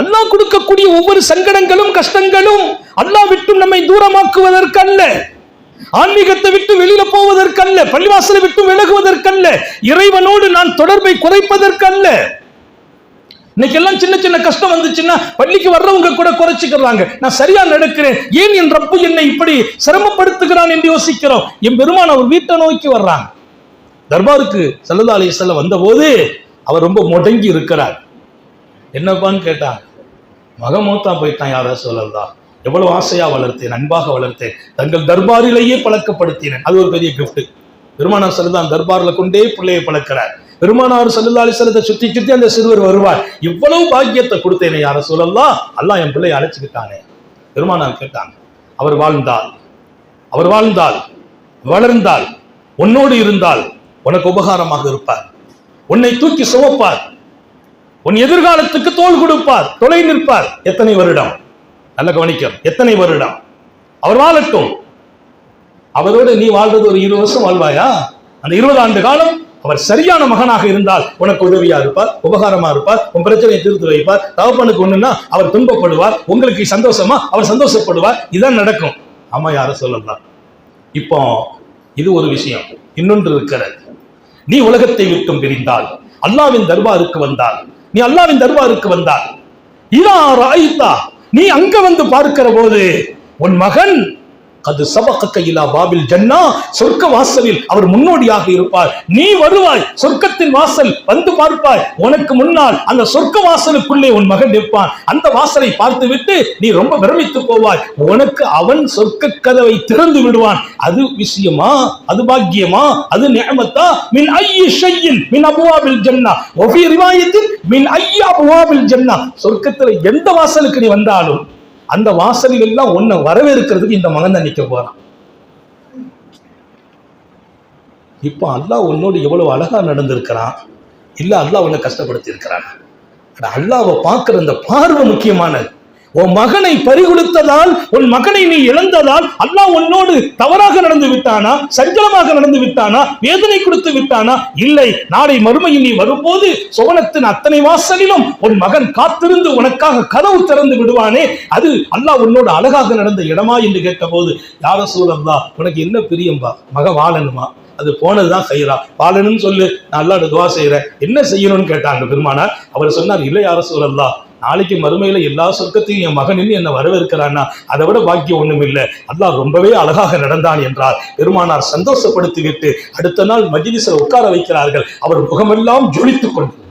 அல்லாஹ் கொடுக்கக்கூடிய ஒவ்வொரு சங்கடங்களும் கஷ்டங்களும் அல்லாஹ் விட்டும் நம்மை தூரமாக்குவதற்கல்ல. ஆன்மீகத்தை விட்டு வெளியில போவதற்கல்ல பள்ளிவாசலை விட்டு விலகுவதற்கல்ல இறைவனோடு நான் தொடர்பை குறைப்பதற்கல்ல. இன்னைக்கு எல்லாம் சின்ன சின்ன கஷ்டம் வந்துச்சுன்னா பள்ளிக்கு வர்றவங்க கூட குறைச்சிக்கிறாங்க. நான் சரியா நடக்கிறேன். ஏன் என் ரப்பு என்னை இப்படி சிரமப்படுத்துகிறான் என்று யோசிக்கிறோம். என் பெருமான் அவர் வீட்டை நோக்கி வர்றாங்க. தர்பாருக்கு சல்லல்லா வந்த வந்தபோது அவர் ரொம்ப முடங்கி இருக்கிறார். என்னப்பான்னு கேட்டாங்க மகமூத்தா போயிட்டான் யாரோ சொல்லலா. எவ்வளவு ஆசையா வளர்த்தேன் அன்பாக வளர்த்தேன். தங்கள் தர்பாரிலேயே பழக்கப்படுத்தினேன். அது ஒரு பெரிய கிஃப்ட் பெருமானார் செல்லுதான் தர்பாரில் கொண்டே பிள்ளையை பழக்கிறார். பெருமானார் சல்லல்லா அலிஸ்லத்தை சுத்தி சுத்தி அந்த சிறுவர் வருவார். இவ்வளவு பாக்கியத்தை கொடுத்தேனே யார சொல்லலாம் அல்லாஹ் என் பிள்ளையை அழைச்சிக்கிட்டானே. பெருமானார் கேட்டாங்க அவர் வாழ்ந்தால் அவர் வாழ்ந்தால் வளர்ந்தால் உன்னோடு இருந்தால் உனக்கு உபகாரமாக இருப்பார். உன்னை தூக்கி சுமப்பார். உன் எதிர்காலத்துக்கு தோல் கொடுப்பார் தொலை நிற்பார். எத்தனை வருடம்? நல்ல கவனிக்கம் எத்தனை வருடம்? அவர் வாழட்டும். அவரோடு நீ வாழ்றது ஒரு இருபது வருஷம் வாழ்வாயா? அந்த இருபது ஆண்டு காலம் அவர் சரியான மகனாக இருந்தால் உனக்கு உதவியா இருப்பார் உபகாரமா இருப்பார் உன் பிரச்சனையை தீர்த்து வைப்பார். தகப்பனுக்கு ஒண்ணுன்னா அவர் துன்பப்படுவார் உங்களுக்கு சந்தோஷமா அவர் சந்தோஷப்படுவார். இதான் நடக்கும். ஆமா யார சொல்லலாம் இப்போ இது ஒரு விஷயம். இன்னொன்று இருக்கிறது. நீ உலகத்தை விட்டும் பிரிந்தால் அல்லாவின் தர்பாருக்கு வந்தால் நீ அல்லாவின் தர்பாருக்கு வந்தார் இதா ராயித்தா நீ அங்க வந்து பார்க்கிற போது உன் மகன் அது சபக்க கையிலா பாபில் ஜன்னா சொர்க்க வாசலில் அவர் முன்னோடியாக இருப்பார். நீ வருவாய் சொர்க்கத்தின் வாசல் வந்து பார்ப்பாய். உனக்கு முன்னால் அந்த சொர்க்க வாசலுக்குள்ளே உன் மகன் நிற்பான். அந்த வாசலை பார்த்து விட்டு நீ ரொம்ப பிரமித்து போவாய். உனக்கு அவன் சொர்க்க கதவை திறந்து விடுவான். அது விஷயமா? அது பாக்கியமா? அது நியமத்தா? மின் ஐய ஷையின் மின் அபுவாபில் ஜன்னா. ஒஃபி ரிவாயத்தில் மின் ஐயா அபுவாபில் ஜன்னா. சொர்க்கத்துல எந்த வாசலுக்கு நீ வந்தாலும் அந்த வாசலில் எல்லாம் உன்னை வரவேற்கிறதுக்கு இந்த மகன் தான் நிற்க போறான். இப்போ அல்லாஹ் உன்னோடு எவ்வளவு அழகா நடந்திருக்கிறான். இல்லை அல்லாஹ் உன்னை கஷ்டப்படுத்தி இருக்கிறான் அல்லாவை பார்க்குற அந்த பார்வை முக்கியமானது. உன் மகனை பறிகொடுத்ததால் உன் மகனை நீ இழந்ததால் அல்லாஹ் உன்னோடு தவறாக நடந்து விட்டானா சஞ்சலமாக நடந்து விட்டானா வேதனை கொடுத்து விட்டானா? இல்லை நாளை மறுமையில் நீ வரும்போது சுவனத்தின் அத்தனை வாசலிலும் உன் மகன் காத்திருந்து உனக்காக கதவு திறந்து விடுவானே? அது அல்லாஹ் உன்னோடு அழகாக நடந்த இடமா என்று கேட்டபோது யார சூழல்தா உனக்கு என்ன பிரியம்பா? மக வாழணுமா? அது போனதுதான் செய்யறா வாழணும்னு சொல்லு நான் அல்லாட துவா செய்யறேன் என்ன செய்யணும்னு கேட்டாங்க பெருமானார். அவர் சொன்னார் இல்லை யார சூழல்லா நாளைக்கு மறுமையில எல்லா சொர்க்கத்தையும் என் மகனின் என்னை வரவேற்கிறான்னா அதை விட பாக்கியம் ஒன்றும் இல்லை. அல்லாஹ் ரொம்பவே அழகாக நடந்தான் என்றார். பெருமானார் சந்தோஷப்படுத்திவிட்டு அடுத்த நாள் மஜ்லிஸில் உட்கார வைக்கிறார்கள். அவர் முகமெல்லாம் ஜொலித்துக் கொண்டு